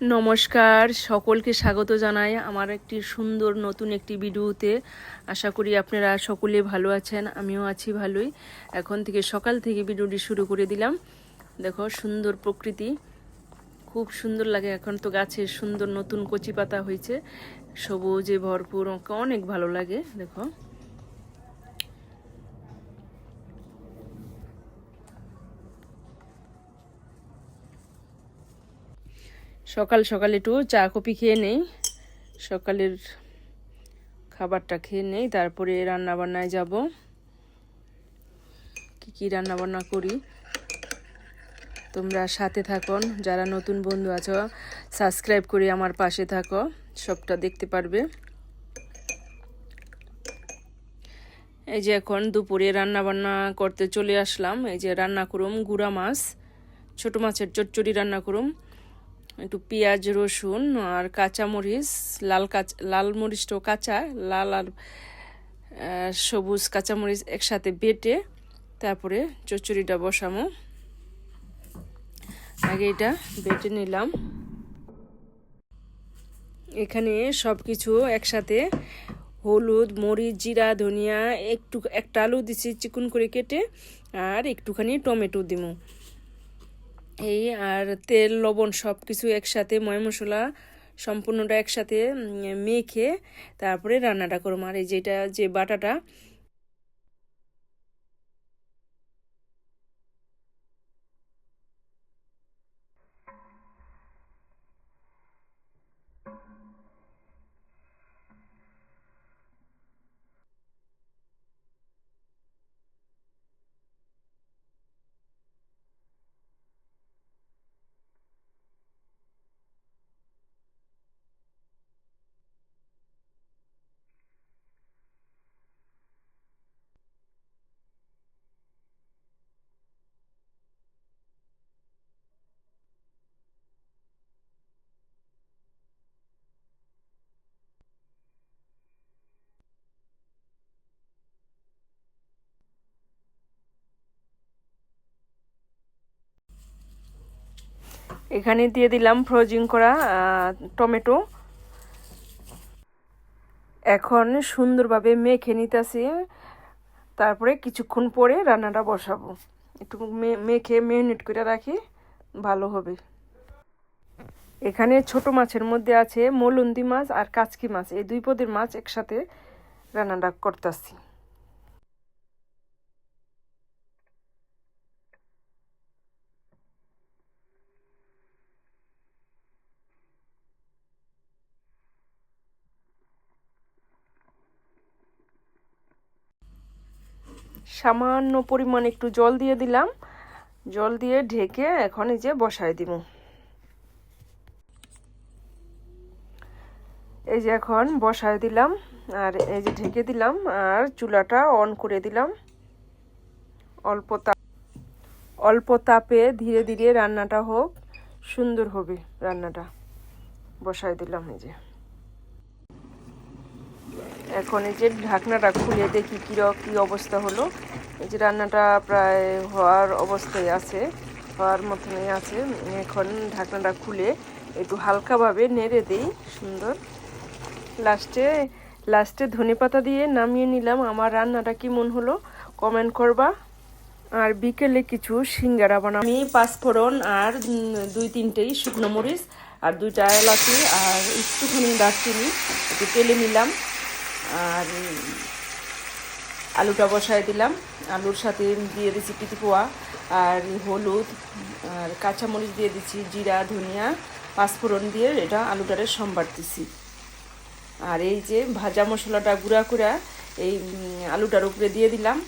নমস্কার, সকলকে স্বাগত জানাই আমার একটি সুন্দর নতুন একটি ভিডিওতে। আশা করি আপনারা সকলে ভালো আছেন, আমিও আছি ভালোই। এখন থেকে সকাল থেকে ভিডিওটি শুরু করে দিলাম। দেখো, সুন্দর প্রকৃতি। খুব সুন্দর লাগে এখন তো গাছে, সুন্দর নতুন কচি পাতা হয়েছে। সবুজে ভরপুর, অনেক ভালো লাগে, দেখো। সকাল সকাল একটু চা কফি খেয়ে নেই। সকালের খাবারটা খেয়ে নেই, তারপরে রান্নাবান্নায় যাব। কি কি রান্না বান্না করি? তোমরা সাথে থাকো, যারা নতুন বন্ধু আছো, সাবস্ক্রাইব করে আমার পাশে থাকো, সবটা দেখতে পারবে। এই যে এখন দুপুরে রান্না বান্না করতে চলে আসলাম। এই যে রান্না করুম গুড়া মাছ, ছোট মাছের চচ্চড়ি রান্না করুম। একটু পেঁয়াজ, রসুন আর কাঁচা মরিচ লাল কাঁচা লাল মরিচটাও কাঁচা, লাল আর সবুজ কাঁচামরিচ একসাথে বেটে তারপরে চচ্চড়িটা বসামো আগে এটা বেটে নিলাম। এখানে সব কিছু একসাথে হলুদ, মরিচ, জিরা, ধনিয়া, একটু একটা আলু দিছি চিকুন করে কেটে আর একটুখানি টমেটো দিমু এই আর তেল, লবণ সব কিছু একসাথে, ময় মশলা সম্পূর্ণটা একসাথে মেখে তারপরে রান্নাটা করব। আর এই যেটা, যে বাটাটা এখানে দিয়ে দিলাম ফ্রোজিং করা টমেটো। এখন সুন্দরভাবে মেখে নিতেছি। তারপরে কিছুক্ষণ পরে রান্নাটা বসাবো। একটু মেখে মেরিনেট করে রাখি, ভালো হবে। এখানে ছোট মাছের মধ্যে আছে মলন্দি মাছ আর কাচকি মাছ। এই দুই পদের মাছ একসাথে রান্নাটা করতেছি। সামান্য পরিমাণ একটু জল দিয়ে দিলাম। জল দিয়ে ঢেকে এখন এই যে বসায় দিব। এই যে এখন বসায় দিলাম, আর এই যে ঢেকে দিলাম, আর চুলাটা অন করে দিলাম। অল্প তাপ অল্প তাপে ধীরে ধীরে রান্নাটা হোক, সুন্দর হবে রান্নাটা। বসায় দিলাম এই যে। এখন এই যে ঢাকনাটা খুলে দেখি কী কী অবস্থা হলো। এই যে রান্নাটা প্রায় হওয়ার অবস্থায় আছে, হওয়ার মতনই আছে। এখন ঢাকনাটা খুলে একটু হালকাভাবে নেড়ে দিই, সুন্দর। লাস্টে লাস্টে ধনে পাতা দিয়ে নামিয়ে নিলাম। আমার রান্নাটা কেমন হলো কমেন্ট করবা। আর বিকেলে কিছু সিঙ্গারা বানাবো। আমি পাঁচফোড়ন আর দুই তিনটেই শুকনো মরিচ আর দুইটা এলাচি আর একটুখানি দারচিনি একটু তেলে নিলাম। আর আলুটা বসায় দিলাম। আলুর সাথে দিয়ে দিচ্ছি পিটিপোয়া আর হলুদ, আর কাঁচামরিচ দিয়ে দিচ্ছি জিরা, ধনিয়া, পাঁচফোড়ন দিয়ে এটা আলুটারে সম্বার দিছি। আর এই যে ভাজা মশলাটা গুঁড়া করে এই আলুটার উপরে দিয়ে দিলাম।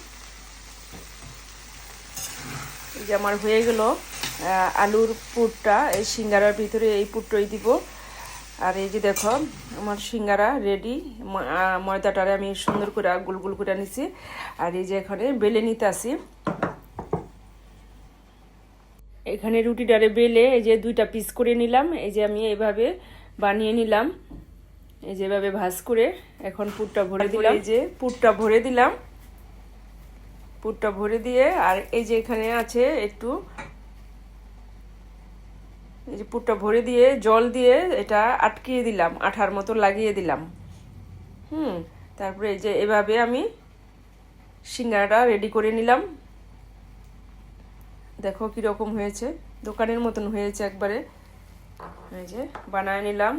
এই যে আমার হয়ে গেল আলুর পুরটা, এই সিঙ্গারার ভিতরে এই পুরটাই দিব। আর এই যে দেখো আমার সিঙ্গারা রেডি ময়দাটারে আমি সুন্দর করে গোল গোল করে নিছি। আর এই যে এখানে বেলে নিতে আসি। এখানে রুটিটারে বেলে এই যে দুইটা পিস করে নিলাম। এই যে আমি এভাবে বানিয়ে নিলাম। এই যে এভাবে ভাজ করে এখন পুরটা ভরে দিলাম। এই যে পুরটা ভরে দিলাম। পুরটা ভরে দিয়ে আর এই যে এখানে আছে একটু এই যে পুরটা ভরে দিয়ে, জল দিয়ে এটা আটকিয়ে দিলাম, আঠার মতো লাগিয়ে দিলাম। হুম, তারপরে এই যে এভাবে আমি সিঙ্গারাটা রেডি করে নিলাম। দেখো কীরকম হয়েছে, দোকানের মতন হয়েছে একবারে। এই যে বানায় নিলাম।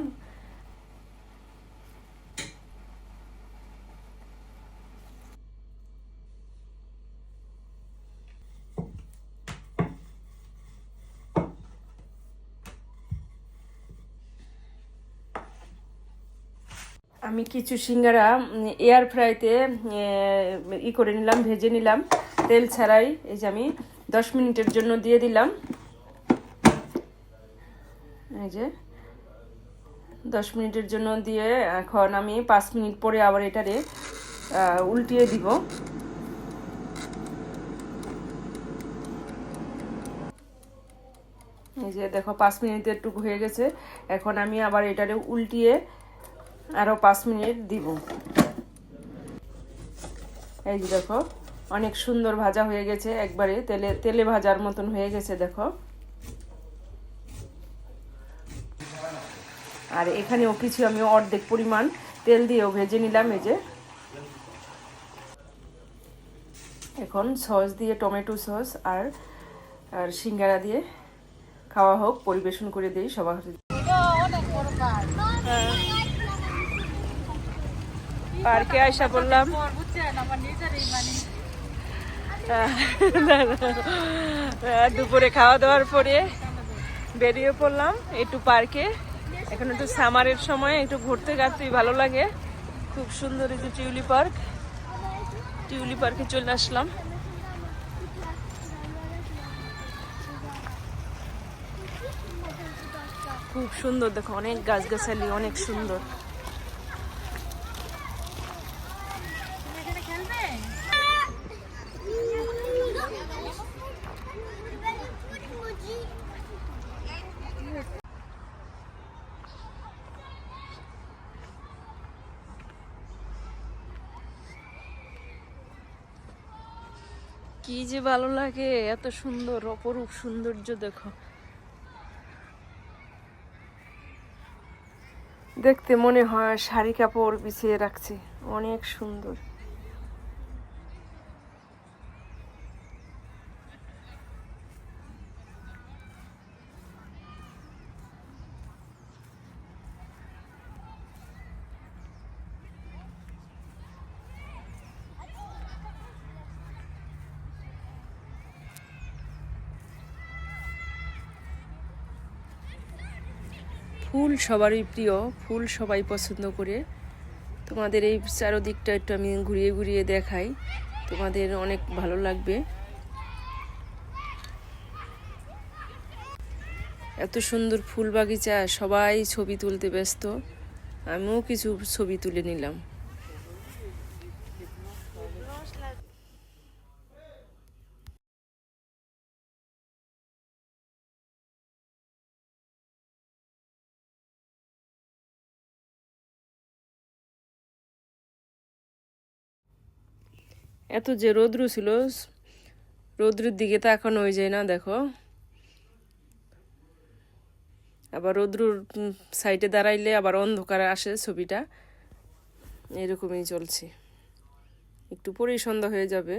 আমি কিছু সিঙ্গারা এয়ার ফ্রাইতে ই করে নিলাম, ভেজে নিলাম। তেল ছাড়াই, এই যে আমি দশ মিনিটের জন্য দিয়ে দিলাম। এই যে দশ মিনিটের জন্য দিয়ে এখন আমি পাঁচ মিনিট পরে আবার এটারে উল্টিয়ে দিব। এই যে দেখো, পাঁচ মিনিট একটু হয়ে গেছে। এখন আমি আবার এটারে উল্টিয়ে আরও পাঁচ মিনিট দিব। এই যে দেখো, অনেক সুন্দর ভাজা হয়ে গেছে একবারে, তেলে তেলে ভাজার মতন হয়ে গেছে, দেখো। আর এখানেও কিছু আমি অর্ধেক পরিমাণ তেল দিয়েও ভেজে নিলাম, এই যে। এখন সস দিয়ে টমেটো সস আর আর সিঙ্গারা দিয়ে খাওয়া হোক, পরিবেশন করে দিই সবার। পার্কে আসা বললাম দুপুরে খাওয়া দাওয়ার পরে বেরিয়ে পড়লাম একটু পার্কে। এখন একটু সামারের সময়, একটু ঘুরতে ঘাটতেই ভালো লাগে। খুব সুন্দর যে টিউলি পার্ক। টিউলি পার্কে চলে আসলাম। খুব সুন্দর, দেখো অনেক গাছগাছালি, অনেক সুন্দর। কি যে ভালো লাগে, এত সুন্দর, অপরূপ সৌন্দর্য দেখো। দেখতে মনে হয় শাড়ি কাপড় বিছিয়ে রাখছে, অনেক সুন্দর। ফুল সবারই প্রিয়, ফুল সবাই পছন্দ করে। তোমাদের এই চারোদিকটা একটু আমি ঘুরিয়ে ঘুরিয়ে দেখাই। তোমাদের অনেক ভালো লাগবে। এত সুন্দর ফুল বাগিচা সবাই ছবি তুলতে ব্যস্ত। আমিও কিছু ছবি তুলে নিলাম। এত যে রৌদ্র ছিল, রৌদ্রের দিকে তো এখন ওই যায় না, দেখো। আবার রৌদ্রুর সাইডে দাঁড়াইলে আবার অন্ধকার আসে ছবিটা। এরকমই চলছে। একটু পরেই সন্ধ্যা হয়ে যাবে।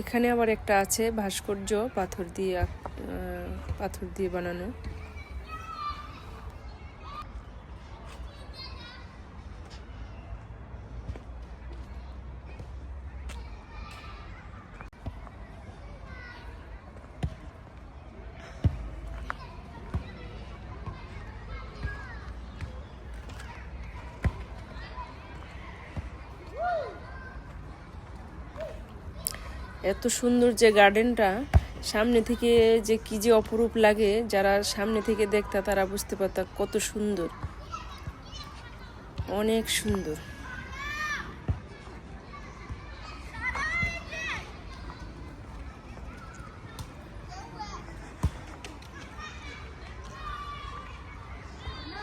এখানে আবার একটা আছে ভাস্কর্য পাথর দিয়ে পাথর দিয়ে বানানো। এত সুন্দর যে গার্ডেনটা, সামনে থেকে যে কি যে অপরূপ লাগে, যারা সামনে থেকে দেখতা তারা বুঝতে পারত কত সুন্দর। অনেক সুন্দর।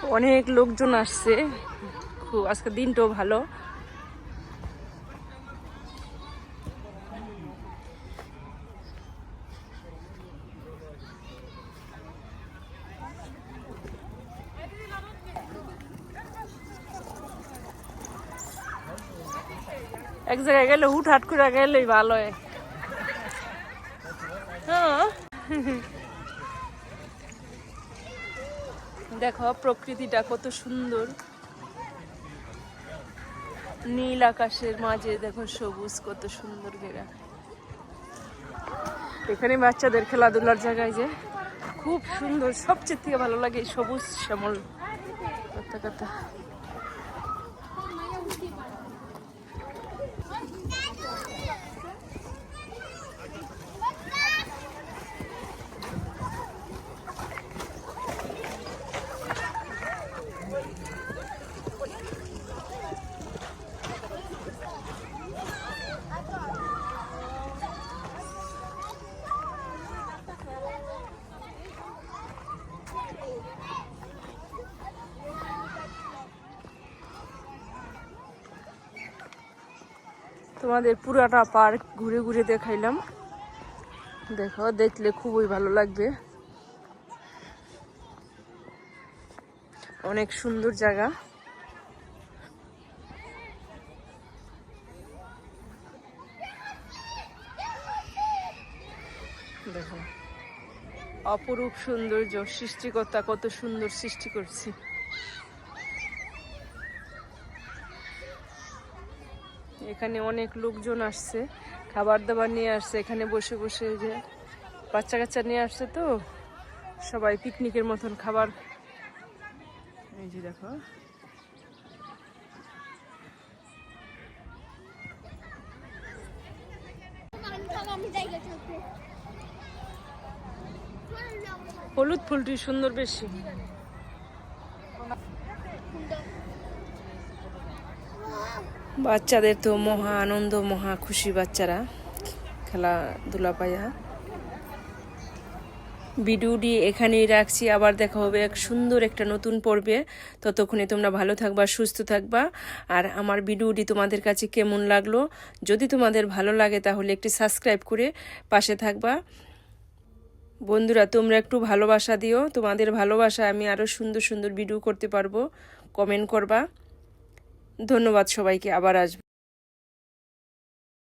অনেক লোকজন আসছে। খুব, আজকে দিনটাও ভালো। এক জায়গায় গেলে হুট হাট করে গেলেই ভালো হয়। হ্যাঁ। দেখো প্রকৃতিটা কত সুন্দর। নীল আকাশের মাঝে দেখো সবুজ কত সুন্দর ঘেরা এখানে বাচ্চাদের খেলাধুলার জায়গায় যে খুব সুন্দর। সবচেয়ে থেকে ভালো লাগে সবুজ শ্যামল। কথা কথা তোমাদের পুরাটা পার্ক ঘুরে ঘুরে দেখাইলাম। দেখো, দেখলে খুবই ভালো লাগবে। অনেক সুন্দর জায়গা। দেখো, অপরূপ সৌন্দর্য, সৃষ্টিকর্তা কত সুন্দর সৃষ্টি করছি। এখানে অনেক লোকজন আসছে খাবার দাবার নিয়ে আসছে, এখানে বসে বসে যে বাচ্চা কাচ্চা নিয়ে আসছে তো, সবাই পিকনিকের মতন খাবার। এই যে দেখো। হলুদ ফুলটি সুন্দর বেশি। বাচ্চাদের তো মহা আনন্দ, মহা খুশি বাচ্চারা। খেলাধুলা পাইয়া ভিডিওটি এখানেই রাখছি। আবার দেখা হবে এক সুন্দর একটা নতুন পর্বে। ততক্ষণে তোমরা ভালো থাকবা, সুস্থ থাকবা। আর আমার ভিডিওটি তোমাদের কাছে কেমন লাগল? যদি তোমাদের ভালো লাগে, তাহলে একটি সাবস্ক্রাইব করে পাশে থাকবা। বন্ধুরা, তোমরা একটু ভালোবাসা দিও। তোমাদের ভালোবাসা আমি আরও সুন্দর সুন্দর ভিডিও করতে পারব। কমেন্ট করবা। ধন্যবাদ সবাইকে আবার আসব।